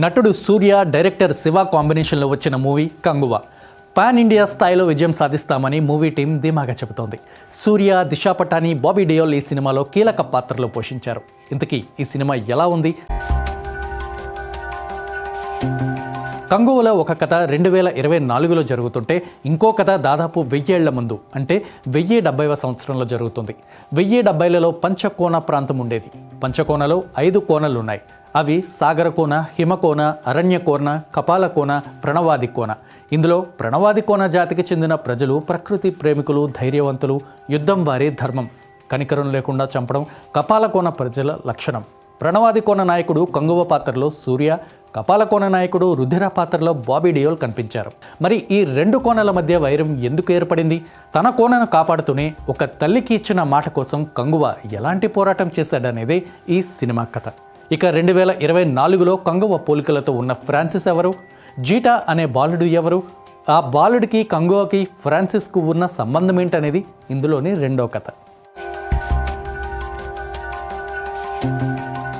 నటుడు సూర్య డైరెక్టర్ శివ కాంబినేషన్లో వచ్చిన మూవీ కంగువ. పాన్ ఇండియా స్థాయిలో విజయం సాధిస్తామని మూవీ టీం ధీమాగా చెబుతోంది. సూర్య దిశా పటాని బాబీ డియోల్ ఈ సినిమాలో కీలక పాత్రలో పోషించారు. ఇంతకీ ఈ సినిమా ఎలా ఉంది? కంగువలో ఒక కథ రెండు వేల ఇరవై నాలుగులో జరుగుతుంటే ఇంకో కథ దాదాపు వెయ్యేళ్ళ ముందు అంటే వెయ్యి డెబ్బైవ సంవత్సరంలో జరుగుతుంది. వెయ్యి డెబ్బైలలో పంచకోణ ప్రాంతం ఉండేది. పంచకోణలో ఐదు కోణలు ఉన్నాయి అవి సాగరకోన హిమకోన అరణ్యకోన కపాలకోన ప్రణవాది కోన. ఇందులో ప్రణవాది కోన జాతికి చెందిన ప్రజలు ప్రకృతి ప్రేమికులు ధైర్యవంతులు యుద్ధం వారి ధర్మం. కనికరం లేకుండా చంపడం కపాలకోన ప్రజల లక్షణం. ప్రణవాది కోన నాయకుడు కంగువ పాత్రలో సూర్య కపాలకోన నాయకుడు రుధిర పాత్రలో బాబీ డియోల్ కనిపించారు. మరి ఈ రెండు కోణల మధ్య వైరం ఎందుకు ఏర్పడింది? తన కోనను కాపాడుతూనే ఒక తల్లికి ఇచ్చిన మాట కోసం కంగువ ఎలాంటి పోరాటం చేశాడనేదే ఈ సినిమా కథ. ఇక రెండు వేల ఇరవై నాలుగులో కంగువ పోలికలతో ఉన్న ఫ్రాన్సిస్ ఎవరు? జీటా అనే బాలుడు ఎవరు? ఆ బాలుడికి కంగువకి ఫ్రాన్సిస్కు ఉన్న సంబంధం ఏంటనేది ఇందులోని రెండో కథ.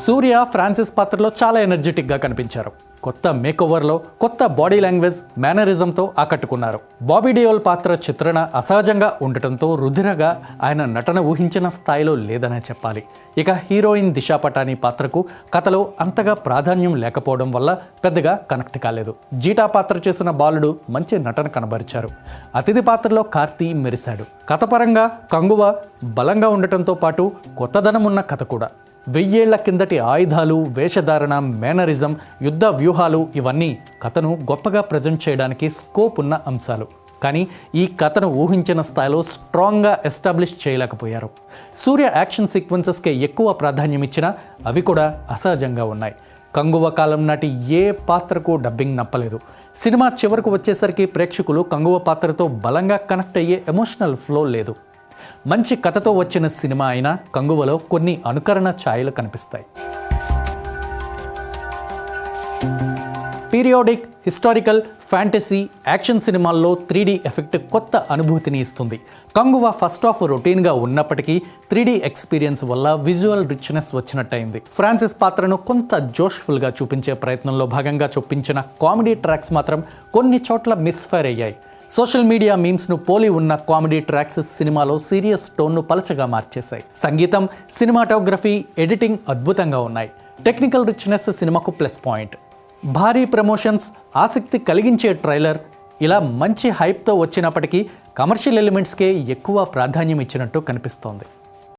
సూర్య ఫ్రాన్సిస్ పాత్రలో చాలా ఎనర్జెటిక్గా కనిపించారు. కొత్త మేకోవర్లో కొత్త బాడీ లాంగ్వేజ్ మేనరిజంతో ఆకట్టుకున్నారు. బాబీ డియోల్ పాత్ర చిత్రణ అసహజంగా ఉండటంతో రుధిరగా ఆయన నటన ఊహించిన స్థాయిలో లేదనే చెప్పాలి. ఇక హీరోయిన్ దిశా పటానీ పాత్రకు కథలో అంతగా ప్రాధాన్యం లేకపోవడం వల్ల పెద్దగా కనెక్ట్ కాలేదు. జీటా పాత్ర చేసిన బాలుడు మంచి నటన కనబరిచారు. అతిథి పాత్రలో కార్తీ మెరిశాడు. కథపరంగా కంగువ బలంగా ఉండటంతో పాటు కొత్తదనం ఉన్న కథ కూడా. వెయ్యేళ్ళ కిందటి ఆయుధాలు వేషధారణ మేనరిజం యుద్ధ వ్యూహాలు ఇవన్నీ కథను గొప్పగా ప్రజెంట్ చేయడానికి స్కోప్ ఉన్న అంశాలు. కానీ ఈ కథను ఊహించిన స్థాయిలో స్ట్రాంగ్గా ఎస్టాబ్లిష్ చేయలేకపోయారు. సూర్య యాక్షన్ సీక్వెన్సెస్కే ఎక్కువ ప్రాధాన్యం ఇచ్చినా అవి కూడా అసహజంగా ఉన్నాయి. కంగువ కాలం నాటి ఏ పాత్రకు డబ్బింగ్ నప్పలేదు. సినిమా చివరకు వచ్చేసరికి ప్రేక్షకులు కంగువ పాత్రతో బలంగా కనెక్ట్ అయ్యే ఎమోషనల్ ఫ్లో లేదు. మంచి కథతో వచ్చిన సినిమా అయినా కంగువలో కొన్ని అనుకరణ ఛాయలు కనిపిస్తాయి. పీరియాడిక్ హిస్టారికల్ ఫ్యాంటసీ యాక్షన్ సినిమాల్లో త్రీడీ ఎఫెక్ట్ కొత్త అనుభూతిని ఇస్తుంది. కంగువ ఫస్ట్ ఆఫ్ రొటీన్గా ఉన్నప్పటికీ త్రీడీ ఎక్స్పీరియన్స్ వల్ల విజువల్ రిచ్నెస్ వచ్చినట్టయింది. ఫ్రాన్సిస్ పాత్రను కొంత జోష్ఫుల్గా చూపించే ప్రయత్నంలో భాగంగా చొప్పించిన కామెడీ ట్రాక్స్ మాత్రం కొన్ని చోట్ల మిస్ఫైర్ అయ్యాయి. సోషల్ మీడియా మీమ్స్ను పోలి ఉన్న కామెడీ ట్రాక్స్ సినిమాలో సీరియస్ టోన్ను పలచగా మార్చేశాయి. సంగీతం సినిమాటోగ్రఫీ ఎడిటింగ్ అద్భుతంగా ఉన్నాయి. టెక్నికల్ రిచ్నెస్ సినిమాకు ప్లస్ పాయింట్. భారీ ప్రమోషన్స్ ఆసక్తి కలిగించే ట్రైలర్ ఇలా మంచి హైప్తో వచ్చినప్పటికీ కమర్షియల్ ఎలిమెంట్స్కే ఎక్కువ ప్రాధాన్యం ఇచ్చినట్టు కనిపిస్తోంది.